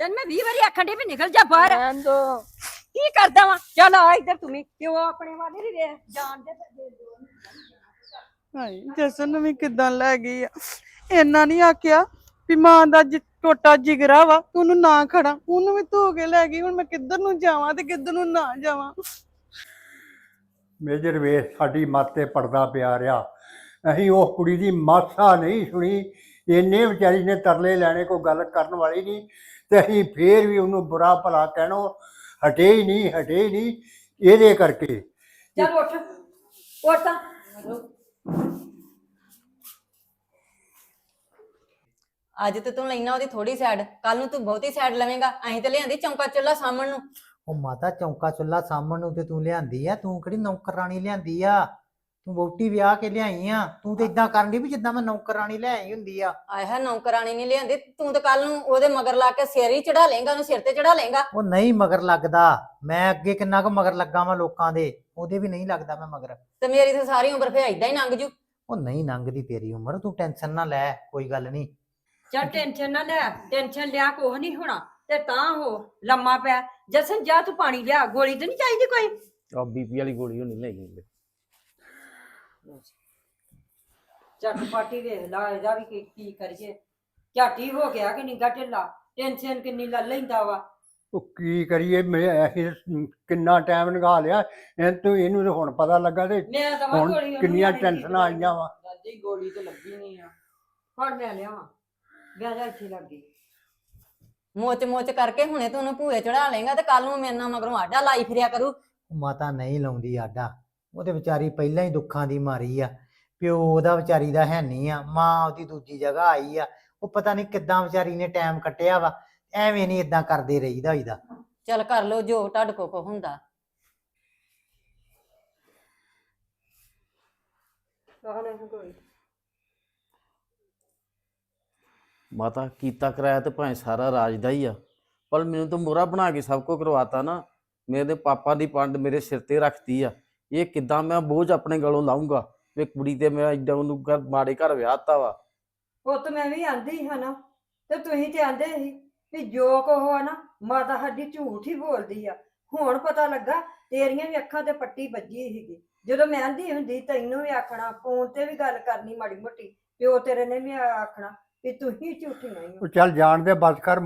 ਤੈਨੂੰ ਮੈਂ 20 ਵਾਰੀ ਆਖਣ ਦੀ ਵੀ ਨਿਕਲ ਜਾ ਬਾਹਰ। ਰਹਿਣ ਦੋ। ਕੀ ਕਰਦਾ ਵਾ? ਚੱਲ ਆ ਇੱਧਰ ਤੂੰ ਵੀ। ਪਿਓ ਆਪਣੇ ਵਾਲੇ ਨਹੀਂ ਵੇ ਜਾਣਦੇ ਤੇ ਦੇ ਦਿਓ। ਹਾਏ ਜਸਨ ਨੂੰ ਵੀ ਕਿਦਾਂ ਲੈ ਗਈ ਆ। ਇੰਨਾ ਨਹੀਂ ਆਖਿਆ ਵੀ ਮਾਂ ਦਾ ਜਿ- ਟੋਟਾ ਜਿਗਰਾ ਵਾ ਤੂੰ ਉਹਨੂੰ ਨਾ ਖੜਾ ਉਹਨੂੰ ਵੀ ਧੋ ਕੇ ਲੈ ਗਈ ਹੁਣ ਮੈਂ ਕਿੱਧਰ ਨੂੰ ਜਾਵਾਂ ਤੇ ਕਿੱਧਰ ਨੂੰ ਨਾ ਜਾਵਾਂ? ਮੇਜਰ ਵੇਸ ਸਾਡੀ ਮੱਤ ਤੇ ਪੜਦਾ ਪਿਆ ਰਿਹਾ। ਅਸੀਂ ਉਹ ਕੁੜੀ ਦੀ ਮਾਸਾ ਨਹੀਂ ਸੁਣੀ। ਇੰਨੇ ਵਿਚਾਰੀ ਨੇ ਤਰਲੇ ਲੈਣੇ ਕੋਈ ਗੱਲ ਕਰਨ ਵਾਲੀ ਨਹੀਂ। ਤੇ ਅਸੀਂ ਫੇਰ ਵੀ ਉਹਨੂੰ ਬੁਰਾ ਭਲਾ ਕਹਿਣੋ ਹਟੇ ਹੀ ਨਹੀਂ ਹਟੇ ਹੀ ਨਹੀਂ ਇਹਦੇ ਕਰਕੇ। ਚੱਲ ਉੱਠ ਉੱਠ ਤਾਂ। ਅੱਜ ਤੇ ਤੂੰ ਲੈਣਾ ਉਹਦੀ ਥੋੜੀ ਸਾਈਡ ਕੱਲ ਨੂੰ ਤੂੰ ਬਹੁਤੀ ਸਾਈਡ ਲਵੇਂਗਾ ਅਸੀਂ ਤੇ ਲਿਆਂਦੀ ਚੌਂਕਾ ਚੁੱਲਾ ਸਾਹਮਣ ਨੂੰ। ਉਹ ਮਾਤਾ ਚੌਂਕਾ ਚੁੱਲਾ ਸਾਹਮਣ ਨੂੰ ਤੇ ਤੂੰ ਲਿਆਂਦੀ ਆ ਤੂੰ ਕਿਹੜੀ ਨੌਕਰਾਣੀ ਲਿਆਂਦੀ ਆ? ਵੋਟੀ ਵਿਆਹ ਕੇ ਲਿਆਈ ਆ ਤੂੰ ਤੇ ਇਦਾਂ ਕਰਨ ਦੀ ਵੀ ਜਿੱਦਾਂ ਮੈਂ ਨੌਕਰਾਣੀ ਲਿਆਈ ਹੁੰਦੀ ਆ। ਆਏ ਹੈ ਨੌਕਰਾਣੀ ਨਹੀਂ ਲਿਆਂਦੀ। ਤੂੰ ਤੇ ਕੱਲ ਨੂੰ ਉਹਦੇ ਮਗਰ ਲਾ ਕੇ ਸਿਰ ਹੀ ਚੜਾ ਲੇਗਾ ਉਹਨੂੰ ਸਿਰ ਤੇ ਚੜਾ ਲੇਗਾ ਉਹ ਨਹੀਂ ਮਗਰ ਲੱਗਦਾ। ਮੈਂ ਅੱਗੇ ਕਿੰਨਾ ਕੁ ਮਗਰ ਲੱਗਾ ਵਾਂ ਲੋਕਾਂ ਦੇ। ਉਹਦੇ ਵੀ ਨਹੀਂ ਲੱਗਦਾ ਮੈਂ ਮਗਰ। ਤੇ ਮੇਰੀ ਤੇ ਸਾਰੀ ਉਮਰ ਫੇ ਏਦਾਂ ਹੀ ਲੰਘ ਜੂ। ਉਹ ਨਹੀਂ ਲੰਘਦੀ ਤੇਰੀ ਉਮਰ ਤੂੰ ਟੈਨਸ਼ਨ ਨਾ ਲੈ ਕੋਈ ਗੱਲ ਨਹੀਂ। ਚੱਲ ਟੈਨਸ਼ਨ ਨਾ ਲੈ ਟੈਨਸ਼ਨ ਲਿਆ ਕੁਛ ਨਹੀਂ ਹੋਣਾ। ਤੇ ਤਾਂ ਹੋ ਲੰਮਾ ਪਿਆ। ਜਸਨ ਜਾ ਤੂੰ ਪਾਣੀ ਲਿਆ ਗੋਲੀ ਤੇ ਨਹੀਂ ਚਾਹੀਦੀ ਕੋਈ? ਆ ਬੀਪੀ ਵਾਲੀ ਗੋਲੀ ਹੋਣੀ ਲੈ ਗਈ ਝੱਟ ਪਾਟੀ ਵੇਖ ਲਾ ਇਹਦਾ ਵੀ ਕੀ ਕੀ ਕਰੀਏ? ਝਾਟੀ ਹੋ ਗਿਆ ਕਿ ਨਿੱਗਾ ਢਿੱਲਾ ਟੈਨਸ਼ਨ ਕਿੰਨੀ ਲੈ ਲੈਂਦਾ ਵਾ। ਉਹ ਕੀ ਕਰੀਏ? ਮੈਂ ਅਸੀਂ ਕਿੰਨਾ ਟਾਈਮ ਲਗਾ ਲਿਆ। ਇਹ ਤੋਂ ਇਹਨੂੰ ਤਾਂ ਹੁਣ ਪਤਾ ਲੱਗਾ ਤੇ ਮੈਂ ਹੁਣ ਕਿੰਨੀਆਂ ਟੈਨਸ਼ਨਾਂ ਆਈਆਂ ਵਾ। ਦਾਦੀ ਗੋਲੀ ਤੇ ਲੱਗੀ ਨਹੀਂ ਆ। ਫੜ ਮੈਂ ਲਿਆਵਾਂ। ਜਾ ਇੱਥੇ ਲੱਗੀ। ਮੋਚ ਮੋਚ ਕਰਕੇ ਹੁਣੇ ਤੂੰ ਉਹਨੂੰ ਭੂਏ ਚੜਾ ਲੇਗਾ ਤੇ ਕੱਲ ਨੂੰ ਮੇਰੇ ਨਾਲ ਮਗਰੋਂ ਆਡਾ ਲਾਈ ਫਿਰਿਆ ਕਰੂ। ਮਾਤਾ ਨਹੀਂ ਲਾਉਂਦੀ ਆਡਾ। ਉਹਦੇ ਵਿਚਾਰੀ ਪਹਿਲਾਂ ਹੀ ਦੁੱਖਾਂ ਦੀ ਮਾਰੀ ਆ ਪਿਓ ਉਹਦਾ ਵਿਚਾਰੀ ਦਾ ਹੈ ਨਹੀਂ ਆ ਮਾਂ ਉਹਦੀ ਦੂਜੀ ਜਗ੍ਹਾ ਆਈ ਆ ਉਹ ਪਤਾ ਨਹੀਂ ਕਿੱਦਾਂ ਵਿਚਾਰੀ ਨੇ ਟਾਈਮ ਕੱਟਿਆ ਵਾ ਐਵੇਂ ਨਹੀਂ ਇਦਾਂ ਕਰਦੇ ਰਹੀਦਾ ਹੋਈਦਾ। ਚੱਲ ਕਰ ਲੋ ਜੋ ਤੁਹਾਡੇ ਕੋ ਕੋ ਹੁੰਦਾ। ਮਾਤਾ ਕੀਤਾ ਕਰਾਇਆ ਤੇ ਭਾਵੇਂ ਸਾਰਾ ਰਾਜ ਦਾ ਹੀ ਆ ਪਰ ਮੈਨੂੰ ਤਾਂ ਮੋਰਾ ਬਣਾ ਕੇ ਸਭ ਕੁਝ ਕਰਵਾਤਾ ਨਾ ਮੇਰੇ ਪਾਪਾ ਦੀ ਪੰਡ ਮੇਰੇ ਸਿਰ ਤੇ ਰੱਖਤੀ ਆ। ਇਹ ਕਿੱਦਾਂ ਮੈਂ ਬੋਝ ਆਪਣੇ ਗਲੋਂ ਲਾਉਂਗਾ ਵੀ ਕੁੜੀ ਤੇ ਮੈਂ ਏਡਾ ਉਹਨੂੰ ਘਰ ਮਾੜੇ ਘਰ ਵਿਆਹਤਾ ਵਾ। ਪੁੱਤ ਮੈਂ ਵੀ ਆਂਦੀ ਹਾਂ ਨਾ ਤੇ ਤੁਸੀਂ ਤੇ ਆਂਦੇ ਸੀ ਵੀ ਜੋ ਕੋ ਆ ਨਾ ਮਾਤਾ ਸਾਡੀ ਝੂਠ ਹੀ ਬੋਲਦੀ ਆ। ਹੁਣ ਪਤਾ ਲੱਗਾ ਤੇਰੀਆਂ ਵੀ ਅੱਖਾਂ ਤੇ ਪੱਟੀ ਵੱਜੀ ਸੀਗੀ। ਜਦੋਂ ਮੈਂ ਆਂਦੀ ਹੁੰਦੀ ਤੈਨੂੰ ਵੀ ਆਖਣਾ ਫੋਨ ਤੇ ਵੀ ਗੱਲ ਕਰਨੀ ਮਾੜੀ ਮੋਟੀ ਪਿਓ ਤੇਰੇ ਨੇ ਵੀ ਆਖਣਾ ਵੀ ਤੂੰ ਹੀ ਝੂਠੀਆਂ ਹੀ। ਉਹ ਚੱਲ ਜਾਣ ਦੇ ਬਸ ਕਰ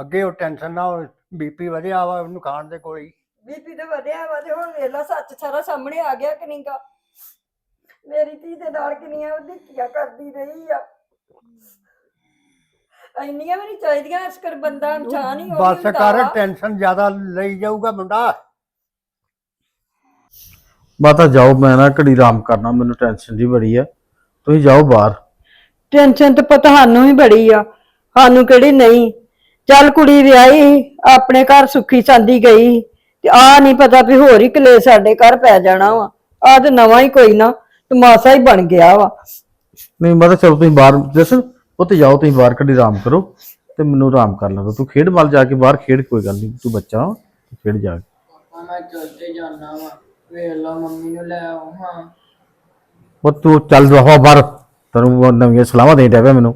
ਅੱਗੇ ਉਹ ਟੈਨਸ਼ਨ ਨਾ ਬੀਪੀ ਵਧਿਆ ਵਾ ਉਹਨੂੰ ਖਾਣ ਦੇ ਕੋਈ ਬੀਪੀ ਤੇ ਵਧਿਆ ਵਾ ਤੇ ਹੁਣ ਵੇਖ ਲਾ ਸੱਚ ਸਾਰਾ ਸਾਹਮਣੇ ਆ ਗਿਆ ਕਿ ਨਹੀਂਗਾ। ਮੇਰੀ ਧੀ ਦੇ ਨਾਲ ਕਿੰਨੀਆਂ ਵਧੀਕੀਆਂ ਕਰਦੀ ਰਹੀ ਆ। ਇੰਨੀਆਂ ਵੀ ਨਹੀਂ ਚਾਹੀਦੀਆਂ ਇਸ ਕਰ ਬੰਦਾ ਇਨਸਾਨ ਹੀ ਹੋ ਬਸ ਕਰ ਟੈਨਸ਼ਨ ਜ਼ਿਆਦਾ ਲਈ ਜਾਊਗਾ ਮੁੰਡਾ। ਮਾਤਾ ਜਾਓ ਮੈਂ ਨਾ ਘੜੀ ਆਰਾਮ ਕਰਨਾ ਮੈਨੂੰ ਟੈਨਸ਼ਨ ਜੀ ਬੜੀ ਆ। ਤੁਸੀਂ ਜਾਓ ਬਾਹਰ। ਟੈਨਸ਼ਨ ਤੇ ਪਤਾ ਸਾਨੂੰ ਹੀ ਬੜੀ ਆ ਸਾਨੂੰ ਕਿਹੜੀ ਨਹੀਂ। ਚੱਲ ਕੁੜੀ ਵਿਆਹੀ ਆਪਣੇ ਘਰ ਸੁੱਖੀ ਸਾਂਦੀ ਗਈ। ਤੇ ਆ ਨਹੀਂ ਪਤਾ ਵੀ ਹੋਰ ਹੀ ਕਲੇ ਸਾਡੇ ਘਰ ਪੈ ਜਾਣਾ ਵਾ। ਆ ਤੇ ਨਵਾਂ ਹੀ ਕੋਈ ਨਾ ਤਮਾਸ਼ਾ ਹੀ ਬਣ ਗਿਆ ਵਾ। ਨਹੀਂ ਮਾਤਾ ਚਲੋ ਤੁਸੀਂ ਬਾਹਰ ਜਸਨ ਉੱਥੇ ਜਾਓ ਤੁਸੀਂ ਬਾਹਰ ਘੜੀ ਆਰਾਮ ਕਰੋ ਤੇ ਮੈਨੂੰ ਆਰਾਮ ਕਰ ਲੈਂਦਾ ਤੂੰ ਖੇਡ ਮਲ ਜਾ ਕੇ ਬਾਹਰ ਖੇਡ ਕੋਈ ਗੱਲ ਨਹੀਂ ਤੂੰ ਬੱਚਾ ਵਾ, ਤੂੰ ਖੇਡ ਜਾ ਕੇ। ਪਾਪਾ ਮੈਂ ਚਲਤੇ ਜਾਣਾ ਵਾ ਵੇਖ ਲਾ ਮੰਮੀ ਨੂੰ ਲੈ ਆਓ ਹਾਂ। ਉਹ ਤੂੰ ਚੱਲ ਰਹਾ ਬਾਹਰ ਤੈਨੂੰ ਉਹ ਨਵੀਆਂ ਸਲਾਹਾਂ ਦੇ ਪਿਆ ਮੈਨੂੰ।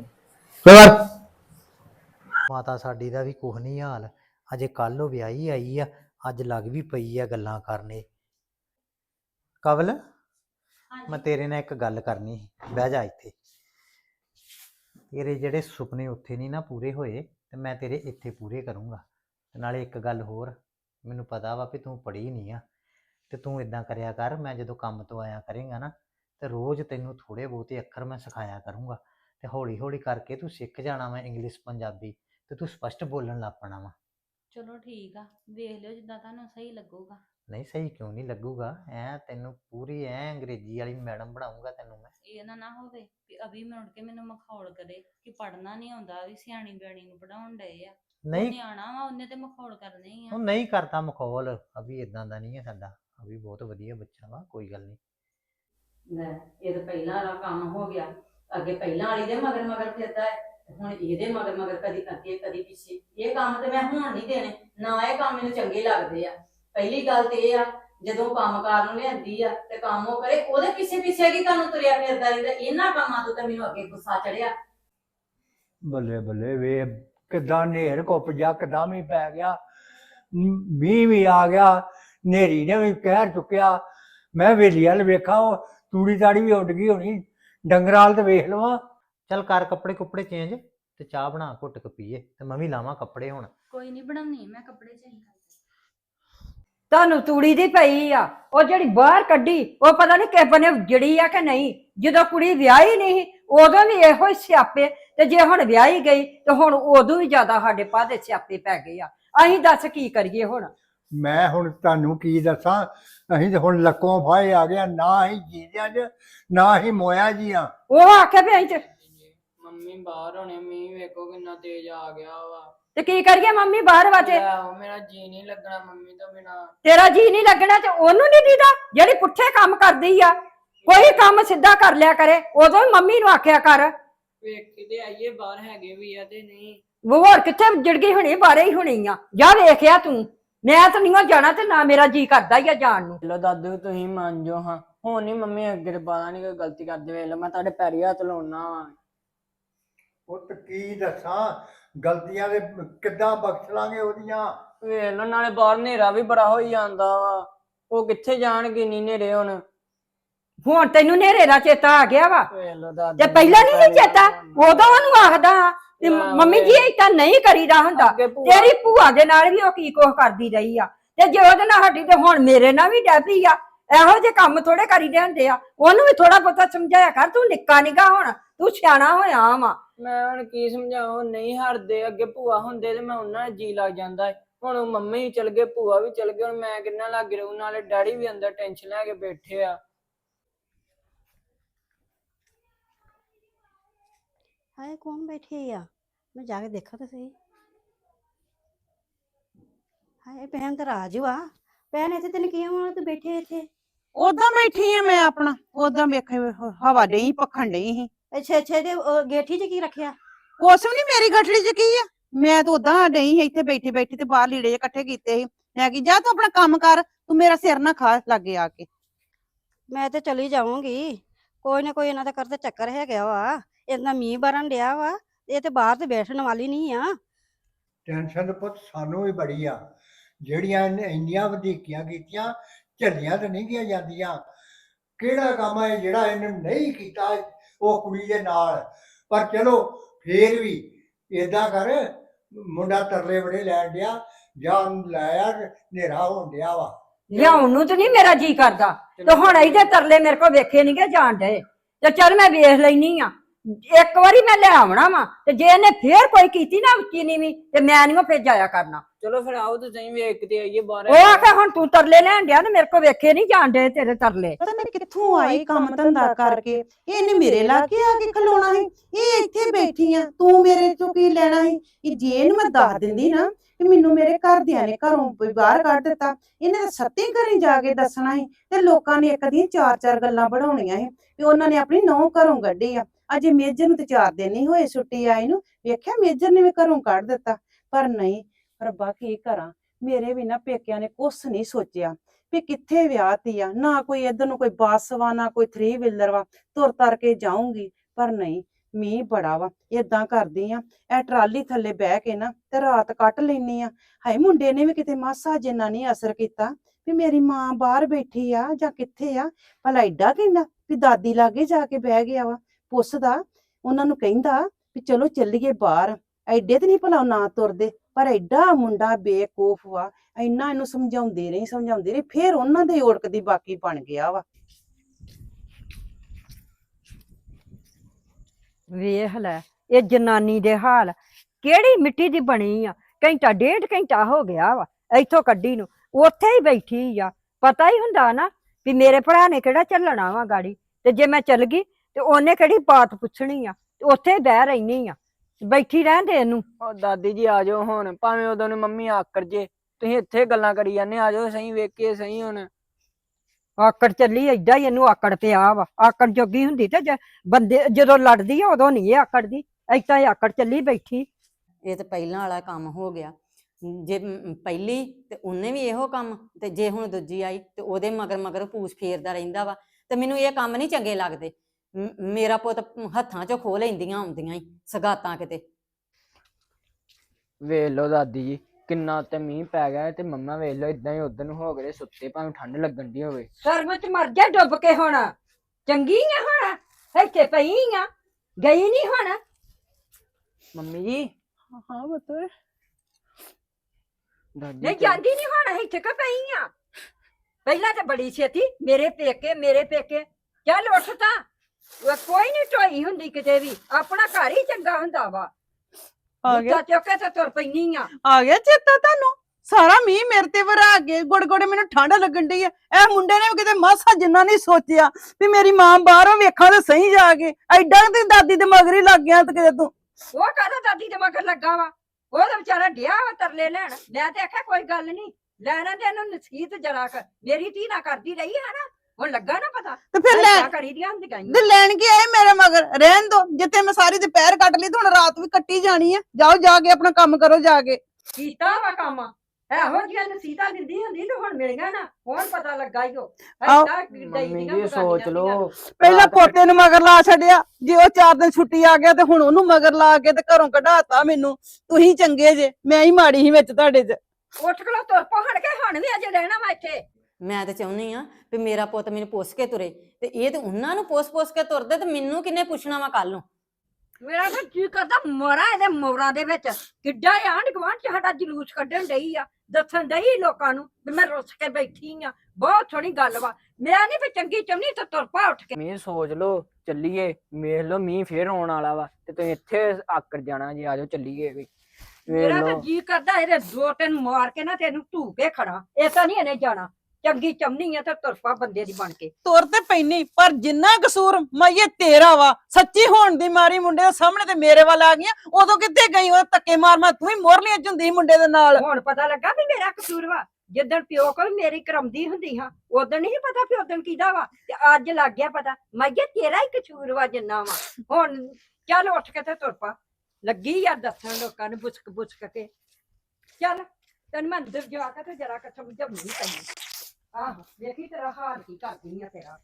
ਚੱਲ ਬਾਹਰ। ਮਾਤਾ ਸਾਡੀ ਦਾ ਵੀ ਕੁਝ ਨਹੀਂ ਹਾਲ ਅਜੇ ਕੱਲ ਉਹ ਵਿਆਹੀ ਆਈ ਆ ਅੱਜ ਲੱਗ ਵੀ ਪਈ ਆ ਗੱਲਾਂ ਕਰਨੇ। ਕਵਲ ਮੈਂ ਤੇਰੇ ਨਾਲ ਇੱਕ ਗੱਲ ਕਰਨੀ ਸੀ। ਬਹਿ ਜਾ ਇੱਥੇ। ਤੇਰੇ ਜਿਹੜੇ ਸੁਪਨੇ ਉੱਥੇ ਨਹੀਂ ਨਾ ਪੂਰੇ ਹੋਏ ਤੇ ਮੈਂ ਤੇਰੇ ਇੱਥੇ ਪੂਰੇ ਕਰੂੰਗਾ। ਤੇ ਨਾਲੇ ਇੱਕ ਗੱਲ ਹੋਰ ਮੈਨੂੰ ਪਤਾ ਵਾ ਵੀ ਤੂੰ ਪੜ੍ਹੀ ਨਹੀਂ ਆ। ਤੇ ਤੂੰ ਇਦਾਂ ਕਰਿਆ ਕਰ ਮੈਂ ਜਦੋਂ ਕੰਮ ਤੋਂ ਆਇਆ ਕਰੇਂਗਾ ਨਾ ਤੇ ਰੋਜ਼ ਤੈਨੂੰ ਥੋੜੇ ਬਹੁਤੇ ਅੱਖਰ ਮੈਂ ਸਿਖਾਇਆ ਕਰੂੰਗਾ। ਤੇ ਹੌਲੀ ਹੌਲੀ ਕਰਕੇ ਤੂੰ ਸਿੱਖ ਜਾਣਾ ਵਾ ਇੰਗਲਿਸ਼ ਪੰਜਾਬੀ ਤੇ ਤੂੰ ਸਪਸ਼ਟ ਬੋਲਣ ਲੱਗ ਪੈਣਾ ਵਾ। ਚਲੋ ਠੀਕ ਆ ਵੇਖ ਲਿਓ ਜਿੱਦਾਂ ਤੁਹਾਨੂੰ ਸਹੀ ਲੱਗੂਗਾ। ਨਹੀਂ ਸਹੀ ਕਿਉਂ ਨਹੀਂ ਲੱਗੂਗਾ? ਐ ਤੈਨੂੰ ਪੂਰੀ ਐ ਅੰਗਰੇਜ਼ੀ ਵਾਲੀ ਮੈਡਮ ਬਣਾਉਂਗਾ ਤੈਨੂੰ ਮੈਂ। ਇਹ ਨਾ ਨਾ ਹੋਵੇ ਕਿ ਅਭੀ ਮੁੜ ਕੇ ਮੈਨੂੰ ਮਖੌਲ ਕਰੇ ਕਿ ਪੜਨਾ ਨਹੀਂ ਆਉਂਦਾ ਵੀ ਸਿਆਣੀ ਬਿਆਣੀ ਨੂੰ ਪੜਾਉਣ ਡਏ ਆ। ਨਹੀਂ। ਨਿਆਣਾ ਵਾ ਉਹਨੇ ਤੇ ਮਖੌਲ ਕਰਨੇ ਹੀ ਉਹ ਆ ਨਹੀਂ ਕਰਦਾ ਮਖੌਲ ਅਭੀ ਇਦਾਂ ਦਾ ਨਹੀਂ ਹੈ ਸਾਡਾ। ਅਭੀ ਬਹੁਤ ਵਧੀਆ ਬੱਚਾ ਵਾ ਕੋਈ ਗੱਲ ਨਹੀਂ। ਲੈ ਇਹ ਤਾਂ ਪਹਿਲਾਂ ਵਾਲਾ ਕੰਮ ਹੋ ਗਿਆ। ਅੱਗੇ ਪਹਿਲਾਂ ਵਾਲੀ ਦੇ ਮਗਰ ਮਗਰ ਫਿਰਦਾ ਹੈ। ਹੁਣ ਇਹਦੇ ਮਗਰ ਮਗਰ ਕਦੀ ਅੱਗੇ, ਕਦੀ ਪਿੱਛੇ। ਇਹ ਕੰਮ ਤੇ ਮੈਂ ਹੁਣ ਨਹੀਂ ਦੇਣੇ, ਨਾ ਇਹ ਕੰਮ ਮੈਨੂੰ ਚੰਗੇ ਲੱਗਦੇ ਆ। ਪਹਿਲੀ ਗੱਲ ਤੇ ਇਹ ਆ, ਜਦੋਂ ਕੰਮਕਾਰ ਨੂੰ ਲਿਆਂਦੀ ਆ ਤੇ ਕੰਮ ਉਹ ਕਰੇ, ਉਹਦੇ ਪਿੱਛੇ ਪਿੱਛੇ ਕੀ ਤੁਹਾਨੂੰ ਤੁਰਿਆ ਫਿਰਦਾ ਰਹਿੰਦਾ? ਇਹਨਾਂ ਕੰਮਾਂ ਤੋਂ ਤਾਂ ਮੈਨੂੰ ਅੱਗੇ ਗੁੱਸਾ ਚੜਿਆ। ਬੱਲੇ ਬੱਲੇ ਵੇ, ਕਿੱਦਾਂ ਨੇਰ ਘੁੱਪ ਜਾ ਕਿੱਦਾਂ ਵੀ ਪੈ ਗਿਆ? ਮ- ਮੀਂਹ ਵੀ ਆ ਗਿਆ, ਨੇਰੀ ਨੇ ਵੀ ਕਹਿਰ ਚੁੱਕਿਆ। ਮੈਂ ਵੇਲੀ ਵੱਲ ਵੇਖਾਂ, ਉਹ ਤੂੜੀ ਤਾੜੀ ਵੀ ਉੱਡ ਗਈ ਹੋਣੀ, ਡੰਗਰਾਂ ਤੇ ਵੇਖ ਲਵਾਂ। ਚੱਲ ਕਰ ਕੱਪੜੇ ਕੁੱਪੜੇ ਚੇਂਜ ਤੇ ਚਾਹ ਬਣਾ ਘੁੱਟ ਕੇ ਪੀਏ ਤੇ ਮੈਂ ਵੀ ਲਾਵਾਂ ਕੱਪੜੇ ਹੁਣ। ਕੋਈ ਨਹੀਂ ਬਣਾਉਣੀ ਮੈਂ ਕੱਪੜੇ ਚੇਂਜ ਕਰ ਤੁਹਾਨੂੰ ਤੂੜੀ ਦੀ ਪਈ ਆ ਉਹ ਜਿਹੜੀ ਬਾਹਰ ਕੱਢੀ ਉਹ ਪਤਾ ਨਹੀਂ ਕਿਸ ਬਨੇ ਜੜੀ ਆ ਕਿ ਨਹੀਂ। ਜਦੋਂ ਕੁੜੀ ਵਿਆਹੀ ਨਹੀਂ ਉਦੋਂ ਵੀ ਇਹੋ ਹੀ ਸਿਆਪੇ ਤੇ ਜੇ ਹੁਣ ਵਿਆਹੀ ਗਈ ਤੇ ਹੁਣ ਉਦੋਂ ਵੀ ਜ਼ਿਆਦਾ ਸਾਡੇ ਪਾਦੇ ਸਿਆਪੇ ਪੈ ਗਏ ਆ। ਅਸੀਂ ਦੱਸ ਕੀ ਕਰੀਏ ਹੁਣ? ਮੈਂ ਹੁਣ ਤੁਹਾਨੂੰ ਕੀ ਦੱਸਾਂ ਅਸੀਂ ਤੇ ਹੁਣ ਲੱਕੋਂ ਫਾਏ ਆ ਗਿਆ ਨਾ ਹੀ ਜੀਦਿਆਂ 'ਚ ਨਾ ਹੀ ਮੋਇਆ ਜੀਆਂ। ਉਹ ਆਖੇ ਵੀ ਅਸੀਂ ਤੇ ਮੰਮੀ ਬਾਹਰ ਹੋਣੇ ਮੀਂਹ ਵੇਖੋ ਕਿੰਨਾ ਤੇਜ਼ ਆ ਗਿਆ ਵਾ। ਤੇ ਕੀ ਕਰੀਏ ਮੰਮੀ ਬਾਹਰ ਵਾਤੇ ਲੈ ਆਓ, ਮੇਰਾ ਜੀ ਨਹੀਂ ਲੱਗਣਾ ਮੰਮੀ ਤੋਂ ਬਿਨਾ। ਤੇਰਾ ਜੀ ਨਹੀਂ ਲੱਗਣਾ ਤੇ ਉਹਨੂੰ ਨਹੀਂ ਦੀਦਾ ਜਿਹੜੀ ਪੁੱਠੇ ਕੰਮ ਕਰਦੀ ਆ। ਕੋਈ ਕੰਮ ਸਿੱਧਾ ਕਰ ਲਿਆ ਕਰੇ ਉਦੋਂ ਮੰਮੀ ਨੂੰ ਆਖਿਆ ਕਰ। ਵੇਖ ਕੇ ਤੇ ਆਈਏ ਬਾਹਰ ਹੈਗੇ ਵੀ ਆ ਤੇ ਨਹੀਂ। ਉਹ ਹੋਰ ਕਿੱਥੇ ਜੜ ਗਈ ਹੋਣੀ ਬਾਰੇ ਹੀ ਹੋਣੀ ਆ। ਜਾ ਵੇਖਿਆ ਤੂੰ ਮੈਂ ਤਾਂ ਨਹੀਂ ਜਾਣਾ ਤੇ ਨਾ ਮੇਰਾ ਜੀ ਕਰਦਾ ਹੀ ਆ ਜਾਣ ਨੂੰ। ਲੋ ਦਾਦੂ ਤੁਸੀਂ ਮੰਨ ਜਾਓ ਹਾਂ। ਹੁਣ ਨਹੀਂ ਮੰਮੀ ਅੱਗੇ ਤੋਂ ਬਾਅਦ ਨਹੀਂ ਕੋਈ ਗਲਤੀ ਕਰਦੇ ਵੇਖ ਲਓ ਮੈਂ ਤੁਹਾਡੇ ਪੈਰੀ ਹੱਥ ਲਾਉਣਾ ਵਾ। ਪੁੱਤ ਕੀ ਦੱਸਾਂ? ਗਲਤੀਆਂ ਦੇ ਕਿੱਦਾਂ ਬਖਸ਼ ਲਾਂਗੇ ਉਹਦੀਆਂ? ਵੇਖ ਲਓ ਨਾਲੇ ਬਾਹਰ ਹਨੇਰਾ ਵੀ ਬੜਾ ਹੋਈ ਜਾਂਦਾ ਵਾ। ਉਹ ਕਿੱਥੇ ਜਾਣਗੇ ਨੀ ਨੇਰੇ ਹੁਣ? ਹੁਣ ਤੈਨੂੰ ਨੇਰੇ ਦਾ ਚੇਤਾ ਆ ਗਿਆ ਵਾ? ਵੇਖ ਲਓ ਦਾਦੂ ਤੇ ਪਹਿਲਾਂ ਨਹੀਂ ਸੀ ਚੇਤਾ? ਉਦੋਂ ਉਹਨੂੰ ਆਖਦਾ ਤੇ ਮੰਮੀ ਜੀ ਇਹ ਤਾਂ ਨਹੀਂ ਕਰੀਦਾ ਹੁੰਦਾ। ਅੱਗੇ ਭੂਆ- ਤੇਰੀ ਭੂਆ ਦੇ ਨਾਲ ਵੀ ਉਹ ਕੀ ਕੁਛ ਕਰਦੀ ਰਹੀ ਆ। ਤੇ ਜੇ ਉਹਦੇ ਨਾਲ ਹੱਡੀ ਤੇ ਹੁਣ ਮੇਰੇ ਨਾਲ ਵੀ ਡੈਪੀ ਆ। ਇਹੋ ਜਿਹੇ ਕੰਮ ਥੋੜੇ ਕਰੀਦੇ ਹੁੰਦੇ ਆ। ਉਹਨੂੰ ਵੀ ਥੋੜਾ ਬਹੁਤਾ ਸਮਝਾਇਆ ਕਰ ਤੂੰ ਨਿੱਕਾ ਨਿੱਕਾ ਹੁਣ। ਤੂੰ ਸਿਆਣਾ ਹੋਇਆ ਵਾ। ਮੈਂ ਹੁਣ ਕੀ ਸਮਝਾਵਾਂ ਉਹ ਨਹੀਂ ਹਟਦੇ ਅੱਗੇ ਭੂਆ ਹੁੰਦੇ ਤੇ ਮੈਂ ਉਹਨਾਂ ਨਾਲ ਜੀ ਲੱਗ ਜਾਂਦਾ ਏ। ਹੁਣ ਉਹ ਮੰਮੀ ਵੀ ਚਲ ਗਏ ਭੂਆ ਵੀ ਚਲ ਗਏ ਹੁਣ ਮੈਂ ਕਿੰਨਾ ਲੱਗ ਰਹੂ ਨਾਲੇ ਡੈਡੀ ਵੀ ਅੰਦਰ ਟੈਨਸ਼ਨ ਲੈ ਕੇ ਬੈਠੇ ਆ। ਹਾਏ ਕੌਣ ਬੈਠੇ ਆ? ਮੈਂ ਜਾ ਕੇ ਦੇਖਾਂ ਤਾਂ ਸਹੀ। ਹਾਏ ਭੈਣ ਤਾਂ ਰਾਜੂ ਆ। ਭੈਣ ਇੱਥੇ ਤੈਨੂੰ ਕੀ ਹੋਣਾ? ਤੂੰ ਬੈਠੇ ਇੱਥੇ। ਉਦਾਂ ਬੈਠੀ ਆ ਮੈਂ ਆਪਣਾ। ਉਦਾਂ ਵੇਖੇ ਹਵਾ ਡਈ ਪੱਖਣ ਡਈ ਸੀ। ਅੱਛਾ ਅੱਛਾ ਤੇ ਉਹ ਗੇਠੀ 'ਚ ਕੀ ਰੱਖਿਆ? ਕੁਛ ਵੀ ਨਹੀਂ ਮੇਰੀ ਗੱਠੜੀ ਚ ਕੀ ਆ? ਮੈਂ ਤਾਂ ਉਦਾਂ ਸੀ ਇੱਥੇ ਬੈਠੀ ਬੈਠੀ ਤੇ ਬਾਹਰ ਲੀੜੇ ਜਿਹੇ ਇਕੱਠੇ ਕੀਤੇ ਸੀ। ਮੈਂ ਕਿ ਜਾ ਤੂੰ ਆਪਣਾ ਕੰਮ ਕਰ ਤੂੰ ਮੇਰਾ ਸਿਰ ਨਾ ਖਾ ਲੱਗੇ ਆ ਕੇ। ਮੈਂ ਤੇ ਚਲੀ ਜਾਊਂਗੀ ਕੋਈ ਨਾ ਕੋਈ ਇਹਨਾਂ ਦਾ ਕਰਦੇ ਚੱਕਰ ਹੈਗਾ ਵਾ। ਇਹਨਾਂ ਮੀਂਹ ਬਰਨ ਡਿਆ ਵਾ ਇਹ ਤੇ ਬਾਹਰ ਤੇ ਬੈਠਣ ਵਾਲੀ ਨਹੀਂ ਆ। ਟੈਨਸ਼ਨ ਪੁੱਤ ਸਾਨੂੰ ਵੀ ਬੜੀ ਆ। ਜਿਹੜੀਆਂ ਇਹਨੇ ਇੰਨੀਆਂ ਵਧੀਕੀਆਂ ਕੀਤੀਆਂ ਝੱਲੀਆਂ ਤਾਂ ਨਹੀਂ ਗਿਆ ਜਾਂਦੀਆਂ। ਕਿਹੜਾ ਕੰਮ ਹੈ ਜਿਹੜਾ ਇਹਨੇ ਨਹੀਂ ਕੀਤਾ? ਉਹ ਕੁੜੀ ਦੇ ਨਾਲ। ਪਰ ਚਲੋ, ਫੇਰ ਵੀ ਏਦਾਂ ਕਰ, ਮੁੰਡਾ ਤਰਲੇ ਬੜੇ ਲੈਣ ਡਿਆ, ਜਾਂ ਉਹਨੂੰ ਲਾਇਆ ਹਨੇਰਾ ਹੋਣ ਡਿਆ ਵਾ। ਲਿਆਉਣ ਨੂੰ ਤੇ ਨਹੀਂ ਮੇਰਾ ਜੀ ਕਰਦਾ। ਤੇ ਹੁਣ ਇਹਦੇ ਤਰਲੇ ਮੇਰੇ ਕੋਲ ਵੇਖੇ ਨਹੀਂ ਗਏ ਜਾਣ ਡਏ। ਤੇ ਚੱਲ ਮੈਂ ਵੇਖ ਲੈਣੀ ਆ। ਇੱਕ ਵਾਰੀ ਮੈਂ ਲੈ ਆਵਣਾ ਵਾ ਤੇ ਜੇ ਇਹਨੇ ਫੇਰ ਕੋਈ ਕੀਤੀ ਨਾ ਉੱਚੀ ਨੀਵੀਂ ਤੇ ਮੈਂ ਨਹੀਂ ਫੇਰ ਜਾਇਆ ਕਰਨਾ। ਚਲੋ ਫਿਰ ਆਓ ਤੇ ਸਹੀ ਵੇਖ ਕੇ ਆਈਏ ਬਾਹਰ। ਉਹ ਆਖੇ ਹੁਣ ਤੂੰ ਤਰਲੇ ਲੈਣ ਡਿਆ ਤੇ ਮੇਰੇ ਕੋਲ ਵੇਖੇ ਨਹੀਂ ਜਾਣ ਡਏ ਤੇਰੇ ਤਰਲੇ। ਪਤਾ ਨਹੀਂ ਕਿੱਥੋਂ ਆਈ ਕੰਮ ਧੰਦਾ ਕਰਕੇ? ਇਹਨੇ ਮੇਰੇ ਲਾਗੇ ਆ ਕੇ ਖਲੋਣਾ ਸੀ। ਇਹ ਇੱਥੇ ਬੈਠੀ ਆ ਤੂੰ ਮੇਰੇ ਚੋਂ ਕੀ ਲੈਣਾ ਸੀ? ਇਹ ਜੇ ਇਹਨੂੰ ਮੈਂ ਦੱਸ ਦਿੰਦੀ ਨਾ ਕਿ ਮੈਨੂੰ ਮੇਰੇ ਘਰਦਿਆਂ ਨੇ ਘਰੋਂ ਵੀ ਬਾਹਰ ਕੱਢ ਦਿੱਤਾ। ਇਹਨੇ ਤਾਂ ਸੱਤੇ ਘਰੇ ਜਾ ਕੇ ਦੱਸਣਾ ਸੀ ਤੇ ਲੋਕਾਂ ਨੇ ਇੱਕ ਦੀਆਂ ਚਾਰ ਚਾਰ ਗੱਲਾਂ ਬਣਾਉਣੀਆਂ ਸੀ ਵੀ ਉਹਨਾਂ ਨੇ ਆਪਣੀ ਨੌ ਘਰੋਂ ਕੱਢੀ ਆ। ਅਜੇ ਮੇਜਰ ਨੂੰ ਤੇ ਚਾਰ ਦਿਨ ਨਹੀਂ ਹੋਏ ਛੁੱਟੀ ਆਈ ਨੂੰ, ਵੇਖਿਆ ਮੇਜਰ ਨੇ ਵੀ ਘਰੋਂ ਕੱਢ ਦਿੱਤਾ, ਪਰ ਨਹੀਂ, ਰੱਬਾ ਕੀ ਕਰਾਂ, ਮੇਰੇ ਵੀ ਨਾ ਪੇਕਿਆਂ ਨੇ ਕੁਛ ਨਹੀਂ ਸੋਚਿਆ ਵੀ ਕਿੱਥੇ ਵਿਆਹ ਤੀ ਆ, ਨਾ ਕੋਈ ਇੱਧਰ ਨੂੰ ਕੋਈ ਬੱਸ ਵਾ, ਨਾ ਕੋਈ 3 ਵੀਲਰ ਵਾ, ਤੁਰ ਤਰ ਕੇ ਜਾਊਂਗੀ, ਪਰ ਨਹੀਂ, ਮੀਂਹ ਬੜਾ ਵਾ, ਏਦਾਂ ਕਰਦੀ ਆ, ਇਹ ਟਰਾਲੀ ਥੱਲੇ ਬਹਿ ਕੇ ਨਾ ਤੇ ਰਾਤ ਕੱਟ ਲੈਨੀ ਆ, ਹਾਏ ਮੁੰਡੇ ਨੇ ਵੀ ਕਿਤੇ ਮਾਸਾ ਜਿੰਨਾ ਨਹੀਂ ਅਸਰ ਕੀਤਾ, ਵੀ ਮੇਰੀ ਮਾਂ ਬਾਹਰ ਬੈਠੀ ਆ ਜਾਂ ਕਿੱਥੇ ਆ, ਭਲਾ ਐਡਾ ਕਹਿੰਦਾ ਵੀ ਦਾਦੀ ਲਾਗੇ ਜਾ ਕੇ ਬਹਿ ਗਿਆ ਵਾ ਪੁੱਛਦਾ, ਉਹਨਾਂ ਨੂੰ ਕਹਿੰਦਾ ਵੀ ਚਲੋ ਚੱਲੀਏ ਬਾਹਰ। ਐਡੇ ਤੇ ਨਹੀਂ ਭਲਾ ਨਾ ਤੁਰਦੇ, ਪਰ ਐਡਾ ਮੁੰਡਾ ਬੇਕੂਫ ਵਾ, ਇੰਨਾ ਇਹਨੂੰ ਸਮਝਾਉਂਦੇ ਰਹੀ ਸਮਝਾਉਂਦੇ ਰਹੀ ਫਿਰ ਉਹਨਾਂ ਦੇ ਓੜਕ ਦੀ ਬਾਕੀ ਬਣ ਗਿਆ ਵਾ। ਵੇਖ ਲੈ, ਇਹ ਜਨਾਨੀ ਦੇ ਹਾਲ, ਕਿਹੜੀ ਮਿੱਟੀ ਦੀ ਬਣੀ ਆ? ਘੰਟਾ ਡੇਢ ਘੰਟਾ ਹੋ ਗਿਆ ਵਾ, ਇੱਥੋਂ ਕੱਢੀ ਨੂੰ, ਉੱਥੇ ਹੀ ਬੈਠੀ ਆ। ਪਤਾ ਹੀ ਹੁੰਦਾ ਨਾ ਵੀ ਮੇਰੇ ਭਰਾ ਨੇ ਕਿਹੜਾ ਚੱਲਣਾ ਵਾ ਗਾੜੀ, ਤੇ ਜੇ ਮੈਂ ਚੱਲ ਗਈ ਤੇ ਉਹਨੇ ਕਿਹੜੀ ਬਾਤ ਪੁੱਛਣੀ ਆ? ਤੇ ਉੱਥੇ ਬਹਿ ਰਹਿਣੀ ਆ। ਬੈਠੀ ਰਹਿਣ ਦੇ ਇਹਨੂੰ। ਉਹ ਦਾਦੀ ਜੀ ਆ ਜਾਓ ਹੁਣ ਭਾਵੇਂ ਉਦੋਂ ਨੂੰ ਮੰਮੀ ਆਕੜ ਜੇ। ਤੁਸੀਂ ਇੱਥੇ ਗੱਲਾਂ ਕਰੀ ਜਾਂਦੇ ਆ ਜਾਓ ਸਹੀ ਵੇਖ ਕੇ ਸਹੀ ਹੁਣ। ਆਕੜ ਚੱਲੀ ਏਦਾਂ ਹੀ ਇਹਨੂੰ ਆਕੜ ਪਿਆ ਵਾ। ਆਕੜ ਜੋਗੀ ਹੁੰਦੀ ਤੇ ਜ- ਬੰਦੇ ਜਦੋਂ ਲੜਦੀ ਆ ਉਦੋਂ ਨਹੀਂ ਇਹ ਆਕੜਦੀ। ਏਦਾਂ ਹੀ ਆਕੜ ਚੱਲੀ ਬੈਠੀ। ਇਹ ਤਾਂ ਪਹਿਲਾਂ ਵਾਲਾ ਕੰਮ ਹੋ ਗਿਆ। ਜੇ ਮ- ਪਹਿਲੀ ਤੇ ਉਹਨੇ ਵੀ ਇਹੋ ਕੰਮ ਤੇ ਜੇ ਹੁਣ ਦੂਜੀ ਆਈ ਤੇ ਉਹਦੇ ਮਗਰ ਮਗਰ ਪੂਛ ਫੇਰਦਾ ਰਹਿੰਦਾ ਵਾ। ਤੇ ਮੈਨੂੰ ਇਹ ਕੰਮ ਨਹੀਂ ਚੰਗੇ ਲੱਗਦੇ। ਮ- ਮੇਰਾ ਪੁੱਤ ਹੱਥਾਂ 'ਚੋਂ ਖੋ ਲੈਂਦੀਆਂ ਆਉਂਦੀਆਂ ਹੀ ਸਗਾਤਾਂ ਕਿਤੇ। ਵੇਖ ਲਓ ਦਾਦੀ ਜੀ ਕਿੰਨਾ ਤੇ ਮੀਂਹ ਪੈ ਗਿਆ ਤੇ ਮੰਮਾ ਵੇਖ ਲਓ ਇਦਾਂ ਹੀ ਉਧਰ ਨੂੰ ਹੋ ਗਏ ਸੁੱਤੇ ਭਾਵੇਂ ਠੰਡ ਲੱਗਣ ਦੀ ਹੋਵੇ। ਸਰਮ ਚ ਮਰ ਜਾ ਡੁੱਬ ਕੇ ਹੁਣ। ਚੰਗੀ ਆ ਹੁਣ ਇੱਥੇ ਪਈ ਆ ਗਈ ਨਹੀਂ ਹੁਣ। ਮੰਮੀ ਜੀ। ਹਾਂ ਬਤਰ ਦਾਦੀ ਨਹੀਂ ਜਾਂਦੀ ਨਹੀਂ ਹੁਣ ਇੱਥੇ ਕਿ ਪਈ ਆ? ਪਹਿਲਾਂ ਤਾਂ ਬੜੀ ਛੇਤੀ ਮੇਰੇ ਪੇਕੇ ਮੇਰੇ ਪੇਕੇ। ਚੱਲ ਉੱਠ ਤਾਂ। ਉਹ ਕੋਈ ਨਹੀਂ ਢੋਈ ਹੁੰਦੀ ਕਿਤੇ ਵੀ ਆਪਣਾ ਘਰ ਹੀ ਚੰਗਾ ਹੁੰਦਾ ਵਾ। ਆ ਗਿਆ। ਬੁੱਧਾ ਚੁੱਕ ਤੇ ਤੁਰ ਪੈਣੀ ਆ। ਆ ਗਿਆ ਚੇਤਾ ਤੁਹਾਨੂੰ? ਸਾਰਾ ਮੀਂਹ ਮੇਰੇ ਤੇ ਵਰਾ ਕੇ ਗੋੜ ਗੋੜੇ ਮੈਨੂੰ ਠੰਡ ਲੱਗਣ ਡਈ ਆ। ਇਹ ਮੁੰਡੇ ਨੇ ਵੀ ਕਿਤੇ ਮਾਸਾ ਜਿੰਨਾ ਨਹੀਂ ਸੋਚਿਆ ਵੀ ਮੇਰੀ ਮਾਂ ਬਾਹਰੋਂ ਵੇਖਾਂ ਤੇ ਸਹੀ ਜਾ ਕੇ। ਐਡਾ ਤੇ ਦਾਦੀ ਦੇ ਮਗਰ ਹੀ ਲੱਗ ਗਿਆ ਤੇ ਕਿਤੇ ਤੂੰ। ਉਹ ਕਾਹਦਾ ਦਾਦੀ ਦੇ ਮਗਰ ਲੱਗਾ ਵਾ? ਉਹ ਤਾਂ ਵਿਚਾਰਾ ਡਿਆ ਵਾ ਤਰਲੇ ਲੈਣ। ਮੈਂ ਤੇ ਆਖਿਆ ਕੋਈ ਗੱਲ ਨਹੀਂ ਲੈਣਾ ਤੇ ਇਹਨੂੰ ਨਸੀਹਤ ਜਰਾ ਕਰ। ਮੇਰੀ ਧੀ ਨਾ ਕਰਦੀ ਰਹੀ ਹੈ ਨਾ। ਹੁਣ ਲੱਗਾ ਨਾ ਪਤਾ? ਤੇ ਫਿਰ ਲੈ ਕਰੀ ਦੀਆਂ ਹੁੰਦੀਆਂ। ਤੇ ਲੈਣ ਕੇ ਆਏ ਮੇਰੇ ਮਗਰ? ਰਹਿਣ ਦੋ। ਜਿੱਥੇ ਮੈਂ ਸਾਰੀ ਦੁਪਹਿਰ ਕੱਟ ਲਈ ਤੇ ਹੁਣ ਰਾਤ ਵੀ ਕੱਟੀ ਜਾਣੀ ਆ। ਜਾਓ ਜਾ ਕੇ ਆਪਣਾ ਕੰਮ ਕਰੋ ਜਾ ਕੇ। ਕੀਤਾ ਵਾ ਕੰਮ? ਇਹੋ ਜਿਹੀਆਂ ਨਸੀਹਤਾਂ ਦਿੰਦੀ ਹੁੰਦੀ ਤੇ ਹੁਣ ਮਿਲ ਗਿਆ ਨਾ। ਹੁਣ ਪਤਾ ਲੱਗਾ ਈ ਉਹ। ਮੰਮੀ ਜੀ ਸੋਚ ਲਓ। ਪਹਿਲਾਂ ਪੋਤੇ ਨੂੰ ਮਗਰ ਲਾ ਛੱਡਿਆ। ਜੇ ਉਹ ਚਾਰ ਦਿਨ ਛੁੱਟੀ ਆ ਗਿਆ ਤੇ ਹੁਣ ਉਹਨੂੰ ਮਗਰ ਲਾ ਕੇ ਤੇ ਘਰੋਂ ਕਢਾਤਾ ਮੈਨੂੰ। ਤੁਸੀਂ ਚੰਗੇ ਜੇ। ਮੈਂ ਹੀ ਮਾੜੀ ਸੀ ਵਿੱਚ ਤੁਹਾਡੇ 'ਚ। ਉੱਠ ਕੇ ਤੁਰ ਪਹੜ ਕੇ ਹੁਣ ਵੀ ਅਜੇ ਰਹਿਣਾ ਵਾ ਇੱਥੇ। ਮੈਂ ਤੇ ਚਾਹੁੰਦੀ ਆ ਵੀ ਮੇਰਾ ਪੁੱਤ ਮੈਨੂੰ ਪੁੱਛ ਕੇ ਤੁਰੇ ਤੇ ਇਹ ਤੇ ਉਹਨਾਂ ਨੂੰ ਪੁੱਛ-ਪੁੱਛ ਕੇ ਤੁਰਦੇ ਤੇ ਮੈਨੂੰ ਕਿੰਨੇ ਪੁੱਛਣਾ ਵਾ ਕੱਲ ਨੂੰ। ਮੇਰਾ ਤਾਂ ਜੀ ਕਰਦਾ ਮਰਾਂ ਇਹਦੇ ਮੋਰਾਂ ਦੇ ਵਿੱਚ। ਕਿੱਡਾ ਆਂਢ ਗੁਆਂਢ ਚ ਸਾਡਾ ਜਲੂਸ ਕੱਢਣ ਡਈ ਆ ਦੱਸਣ ਡਈ ਲੋਕਾਂ ਨੂੰ ਵੀ ਮੈਂ ਰੁੱਸ ਕੇ ਬੈਠੀ ਆ। ਬਹੁਤ ਸੋਹਣੀ ਗੱਲ ਵਾ। ਮੈਂ ਨਹੀਂ ਵੀ ਚੰਗੀ ਚੰਨੀ ਤੇ ਤੁਰ ਪਾ ਉੱਠ ਕੇ। ਮੀਂਹ ਸੋਚ ਲਓ ਚੱਲੀਏ। ਵੇਖ ਲਓ ਮੀਂਹ ਫੇਰ ਆਉਣ ਵਾਲਾ ਵਾ ਤੇ ਤੁਸੀਂ ਇੱਥੇ ਆਕੜ ਜਾਣਾ ਜੀ ਆਜੋ ਚੱਲੀਏ ਵੀ। ਵੇਖ ਮੇਰਾ ਤਾਂ ਜੀ ਕਰਦਾ ਇਹਦੇ ਦੋ ਤਿੰਨ ਮਾਰ ਕੇ ਨਾ ਤੈਨੂੰ ਧੂ ਕੇ ਖੜਾ। ਇਹ ਤਾਂ ਨਹੀਂ ਇਹਨੇ ਜਾਣਾ। ਚੰਗੀ ਚੰਨੀ ਆ ਤੇ ਤੁਰ ਪਾ ਬੰਦੇ ਦੀ ਬਣ ਕੇ। ਤੁਰ ਤੇ ਪੈਣੀ ਪਰ ਜਿੰਨਾ ਕਸੂਰ ਮਾਈਏ ਤੇਰਾ ਵਾ ਸੱਚੀ ਹੋਣ ਦੀ ਮਾਰੀ ਮੁੰਡੇ ਦੇ ਸਾਹਮਣੇ ਤੇ ਮੇਰੇ ਵੱਲ ਆ ਗਈਆਂ ਉਦੋਂ ਕਿੱਥੇ ਗਈ ਉਹ ਧੱਕੇ ਮਾਰ ਮਾਰ ਤੂੰ ਹੀ ਮੋਰਲੀਆਂ ਹੁੰਦੀ ਸੀ ਮੁੰਡੇ ਦੇ ਨਾਲ। ਹੁਣ ਪਤਾ ਲੱਗਾ ਵੀ ਮੇਰਾ ਕਸੂਰ ਵਾ ਜਿੱਦਣ ਪਿਓ ਕੋਲ ਮੇਰੀ ਕਰਮਦੀ ਹੁੰਦੀ ਹਾਂ ਉਦੋਂ ਨਹੀਂ ਪਤਾ ਵੀ ਉਦੋਂ ਕਿਹਦਾ ਵਾ ਤੇ ਅੱਜ ਲੱਗ ਗਿਆ ਪਤਾ ਮਾਈਏ ਤੇਰਾ ਹੀ ਕਸੂਰ ਵਾ ਜਿੰਨਾ ਵਾ। ਹੁਣ ਚੱਲ ਉੱਠ ਕੇ ਤੇ ਤੁਰ ਪਾ। ਲੱਗੀ ਯਾਰ ਦੱਸਣ ਲੋਕਾਂ ਨੂੰ ਬੁਸਕ ਬੁਸਕ ਕੇ। ਚੱਲ ਤੈਨੂੰ ਮੈਂ ਅੰਦਰ ਜਾ ਕੇ ਤੇ ਜਰਾ ਕਿ ਸਮਝਾਉਣੀ ਪੈਣੀ ਆਹੋ ਵੇਖੀ ਤੇਰਾ ਹਾਲ ਕੀ ਕਰਦੀ ਆ ਤੇਰਾ।